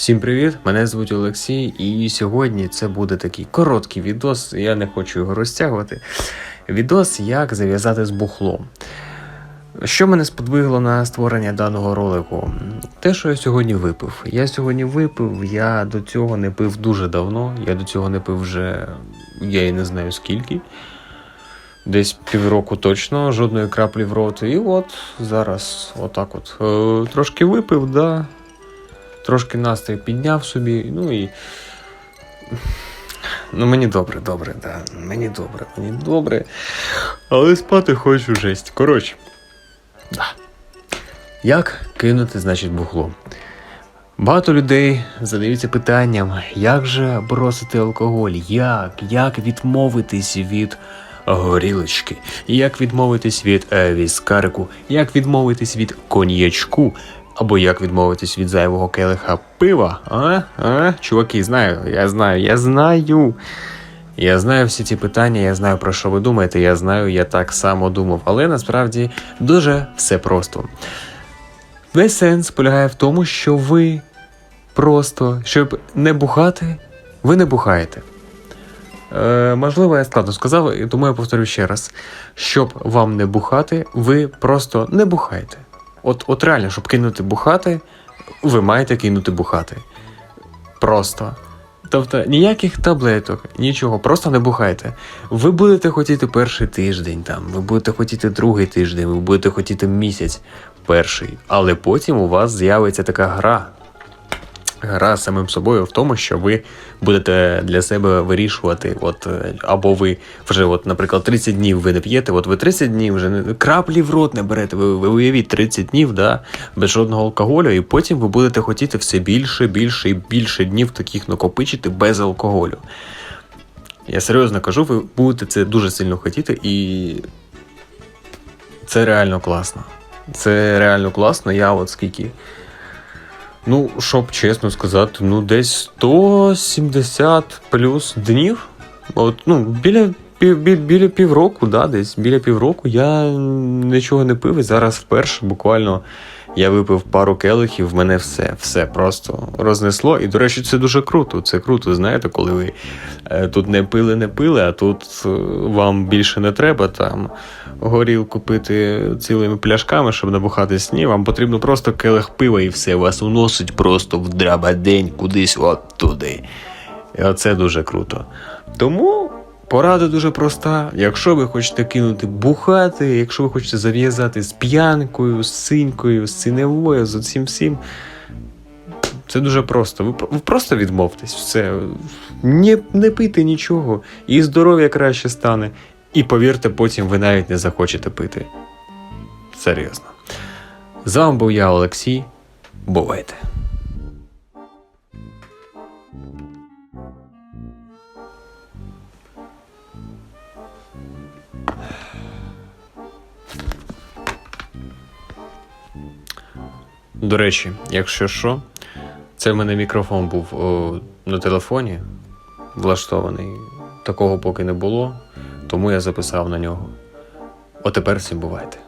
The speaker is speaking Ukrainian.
Всім привіт! Мене звуть Олексій, і сьогодні це буде такий короткий відос. Я не хочу його розтягувати. Відос, як зав'язати з бухлом. Що мене сподвигло на створення даного ролику? Те, що я сьогодні випив. Я сьогодні випив, я до цього не пив дуже давно. Я до цього не пив вже я і не знаю скільки. Десь півроку точно, жодної краплі в рот. І от зараз, отак от. Е, трошки випив, да. Трошки настрій підняв собі, ну і. Ну, мені добре, добре, да. Мені добре, мені добре. Але спати хочу жесть. Коротше. Да. Як кинути, значить, бухло? Багато людей задаються питанням, як же бросити алкоголь, як, як відмовитись від горілочки, як відмовитись від е, віскарику, як відмовитись від коньячку, або як відмовитись від зайвого келиха пива. А? А? Чуваки, знаю, я знаю, я знаю. Я знаю всі ці питання, я знаю про що ви думаєте, я знаю, я так само думав, але насправді дуже все просто. Весь сенс полягає в тому, що ви просто, щоб не бухати, ви не бухаєте. Е, можливо, я складно сказав, тому я повторю ще раз: щоб вам не бухати, ви просто не бухайте. От, от реально, щоб кинути бухати, ви маєте кинути бухати. Просто. Тобто ніяких таблеток, нічого, просто не бухайте. Ви будете хотіти перший тиждень, там, ви будете хотіти другий тиждень, ви будете хотіти місяць перший, але потім у вас з'явиться така гра. Гра самим собою в тому, що ви будете для себе вирішувати, от е, або ви вже, от, наприклад, 30 днів ви не п'єте, от ви 30 днів вже краплі в рот не берете. Ви, ви уявіть 30 днів, да, без жодного алкоголю, і потім ви будете хотіти все більше, більше і більше днів таких накопичити без алкоголю. Я серйозно кажу, ви будете це дуже сильно хотіти, і це реально класно. Це реально класно. Я от скільки. Ну, щоб чесно сказати, ну десь 170 плюс днів. От, ну, біля, бі- біля півроку, да, десь біля півроку я нічого не пив. І зараз вперше буквально я випив пару келихів, в мене все, все просто рознесло. І, до речі, це дуже круто. Це круто, знаєте, коли ви е, тут не пили, не пили, а тут е, вам більше не треба там горілку пити цілими пляшками, щоб набухатись. Ні, вам потрібно просто келих пива і все. Вас уносить просто в драбадень кудись от туди. І оце дуже круто. Тому порада дуже проста. Якщо ви хочете кинути бухати, якщо ви хочете зав'язати з п'янкою, з синькою, з ціневою, з цим всім. Це дуже просто. Ви просто відмовтесь. Все. Не, не пийте нічого, і здоров'я краще стане. І повірте, потім ви навіть не захочете пити. Серйозно. З вами був я, Олексій. Бувайте. До речі, якщо що, це в мене мікрофон був о, на телефоні влаштований. Такого поки не було, тому я записав на нього. Отепер всім бувайте.